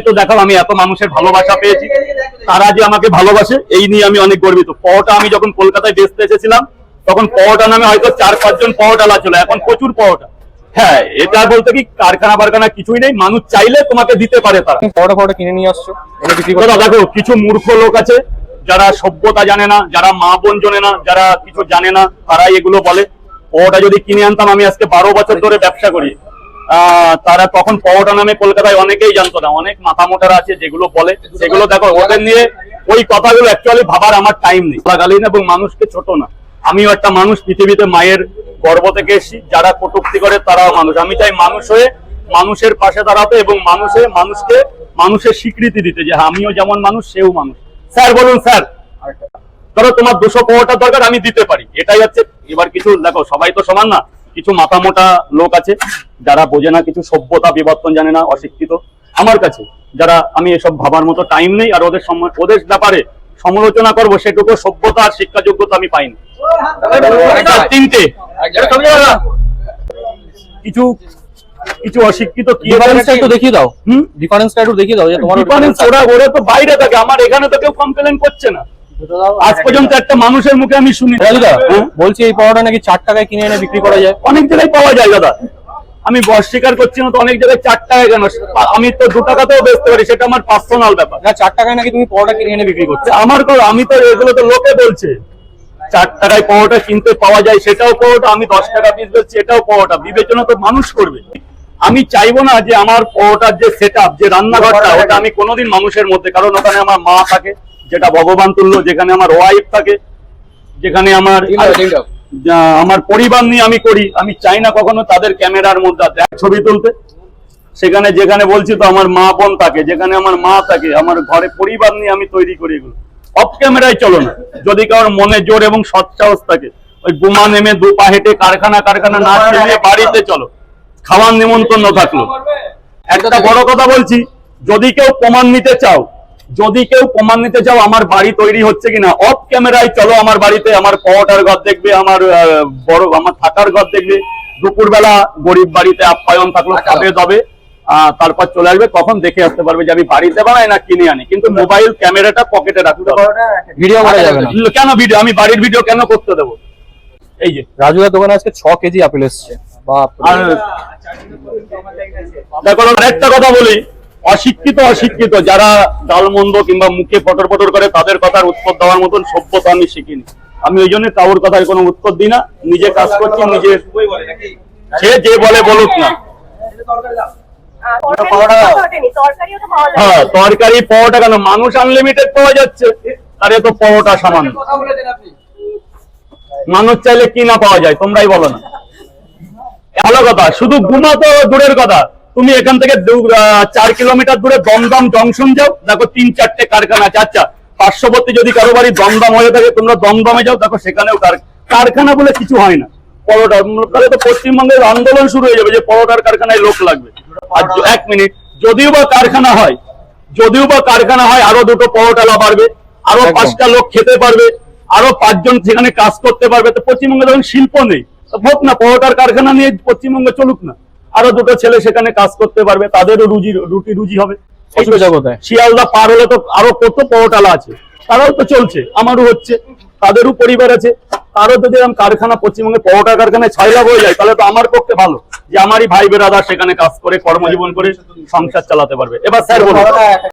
একটু দেখাও আমি এত মানুষের ভালোবাসা পেয়েছি। তারা যে আমাকে ভালোবাসে এই নিয়ে আমি অনেক গর্বিত। পরোটা আমি যখন কলকাতায় বেচতে এসেছিলাম তখন পরোটা নামে হয়তো চার পাঁচজন পরোটালা ছিল এখন প্রচুর পরোটা। হ্যাঁ এটা বলতে কি কারখানা বারখানা কিছুই নেই মানুষ চাইলে তোমাকে দিতে পারে তারা। পরোটা ফরোটা কিনে নিয়ে আসছো? দেখো কিছু মূর্খ লোক আছে যারা সভ্যতা জানে না যারা মা বোন জানে না যারা কিছু জানে না তারাই এগুলো বলে। পরোটা যদি কিনে আনতাম আমি আজকে বারো বছর ধরে ব্যবসা করি। তারা তখন পরোটা নামে কলকাতায় অনেকেই জানতো না। অনেক মাথা মোটারা আছে যেগুলো বলে। সেগুলো দেখো ওদের নিয়ে ওই কথাগুলো অ্যাকচুয়ালি ভাবার আমার টাইম নেই। গালিন এবং মানুষকে ছোট না। আমিও একটা মানুষ পৃথিবীতে মায়ের গর্ভ থেকে এসেছি। যারা কটুক্তি করে তারাও মানুষ। আমি চাই মানুষ হয়ে মানুষের পাশে দাঁড়াতে এবং মানুষে মানুষকে মানুষের স্বীকৃতি দিতে যে হ্যাঁ, আমিও যেমন মানুষ সেও মানুষ। স্যার বলুন স্যার। ধরো তোমার দুশো পাওয়াটা দরকার আমি দিতে পারি। এটাই হচ্ছে এবার কিছু দেখো সবাই তো সমান না। কিছু মাথা মোটা লোক আছে যারা বোঝে না কিছু সভ্যতা বিবর্তন জানে না অশিক্ষিত। আমার কাছে যারা আমি এসব ভাবার মতো টাইম নেই আর ওদের ওদের ব্যাপারে সমালোচনা করব সেটুকু সভ্যতা আর শিক্ষা যোগ্যতা আমি পাইনি। তিনটে। কিছু কিছু অশিক্ষিত কি ডিফারেন্সটা একটু দেখিয়ে দাও। হুম? ডিফারেন্সটা একটু দেখিয়ে দাও যে তোমার ডিফারেন্স ওরা ওরা তো বাইরে থাকে আমার এখানে তো কেউ কমপ্লেন করছে না। আজ পর্যন্ত একটা মানুষের মুখে আমি শুনি হ্যাঁ? বলছি এই পরোটা নাকি চার টাকায় কিনে এনে বিক্রি করা যায়? অনেক জায়গায় পাওয়া যায় দাদা। আমি অস্বীকার করছি না তো অনেক জায়গায় চার টাকা কেন? আমি তো দু টাকাতেও বেচতে পারি সেটা আমার পার্সোনাল ব্যাপার। না চার টাকায় নাকি তুমি পরোটা কিনে এনে বিক্রি করছ? আমার আমি তো এগুলো তো লোকে বলছে। চার টাকায় পাওয়াটা কিনতে পাওয়া যায় সেটাও পাওয়াটা আমি দশ টাকা পিস বেচছি এটাও পাওয়াটা বিবেচনা তো মানুষ করবে। আমি চাইব না যে আমার পাওয়াটার যে সেট যে রান্নাঘরটা ওটা আমি কোনোদিন মানুষের মধ্যে কারণ ওখানে আমার মা থাকে যেটা ভগবান তুল্য যেখানে আমার ওয়াইফ থাকে যেখানে আমার আমার পরিবার নিয়ে আমি করি আমি চাই না কখনো তাদের ক্যামেরার মধ্যে দেখ ছবি তুলতে। সেখানে যেখানে বলছি তো আমার মা বোন থাকে যেখানে আমার মা থাকে আমার ঘরে পরিবার নিয়ে আমি তৈরি করি এগুলো। অফ ক্যামেরায় চলো না। যদি কারোর মনে জোর এবং সৎ সাহস থাকে ওই বোমা নেমে দু পা হেঁটে কারখানা কারখানা না চেয়ে বাড়িতে চলো। খাওয়ার নিমন্ত্রণ থাকল। একটা বড় কথা বলছি যদি কেউ প্রমাণ নিতে চাও যদি কেউ প্রমাণ নিতে চাও আমার বাড়ি তৈরি হচ্ছে কিনা অফ ক্যামেরায় চলো আমার বাড়িতে আমার পরোটার ঘর দেখবে আমার বড় আমার থাকার ঘর দেখবে দুপুরবেলা গরিব বাড়িতে আপ্যায়ন থাকল খাবে দাবে তারপর চলে আসবে তখন দেখে আসতে পারবে যে আমি বাড়িতে বানাই না কিনে আনি কিন্তু মোবাইল ক্যামেরাটা পকেটে রাখতে ভিডিও করা যাবে না কেন ভিডিও আমি বাড়ির ভিডিও কেন করতে দেবো এই যে রাজুদার দোকানে আজকে ছ কেজি আপেল এসছে বাপ আর দেখো একটা কথা বলি অশিক্ষিত অশিক্ষিত যারা ডালমন্দ কিংবা মুখে ফটর ফটর করে তাদের কথার উত্তর দেওয়ার মতন সভ্যতা আমি শিখিনি। আমি ওই জন্য কাউর কথার কোনো উত্তর দিই না নিজে কাজ করছি নিজে সে যে বলে বলুক না। তরকারিও তো পাওয়া যায় হ্যাঁ তরকারি পরোটা কেন? মানুষ আনলিমিটেড পাওয়া যাচ্ছে। আরে তো পরোটা সামান্য মানুষ চাইলে কি না পাওয়া যায় তোমরাই বলো না। ভালো কথা শুধু গুমা তো দূরের কথা। তুমি এখান থেকে চার কিলোমিটার দূরে দমদম জংশন যাও। দেখো তিন চারটে কারখানা আছে। আচ্ছা পার্শ্ববর্তী যদি কারও বাড়ি দমদম হয়ে থাকে তোমরা দমদমে যাও। দেখো সেখানেও কারখানা বলে কিছু হয় না। পরোটা তাহলে তো পশ্চিমবঙ্গের আন্দোলন শুরু হয়ে যাবে যে পরোটার কারখানায় লোক লাগবে। আর এক মিনিট যদিও বা কারখানা হয় যদিও বা কারখানা হয় আরও দুটো পরোটালা বাড়বে আরও পাঁচটা লোক খেতে পারবে আরও পাঁচজন সেখানে কাজ করতে পারবে। তো পশ্চিমবঙ্গে যখন শিল্প নেই হোক না পরোটার কারখানা নিয়ে পশ্চিমবঙ্গে চলুক না। আরও দুটো ছেলে সেখানে কাজ করতে পারবে তাদেরও রুজি রুটি রুজি হবে? শিয়ালদা পার হলে তো আরও কত পরোটালা আছে। তারাও তো চলছে আমারও হচ্ছে তাদেরও পরিবার আছে। তারও যদি এরকম কারখানা পশ্চিমবঙ্গে পরোটা কারখানায় ছয় লাখ হয়ে যায় তাহলে তো আমার পক্ষে ভালো যে আমারই ভাই বেরাদার সেখানে কাজ করে কর্মজীবন করে সংসার চালাতে পারবে। এবার স্যার বলুন।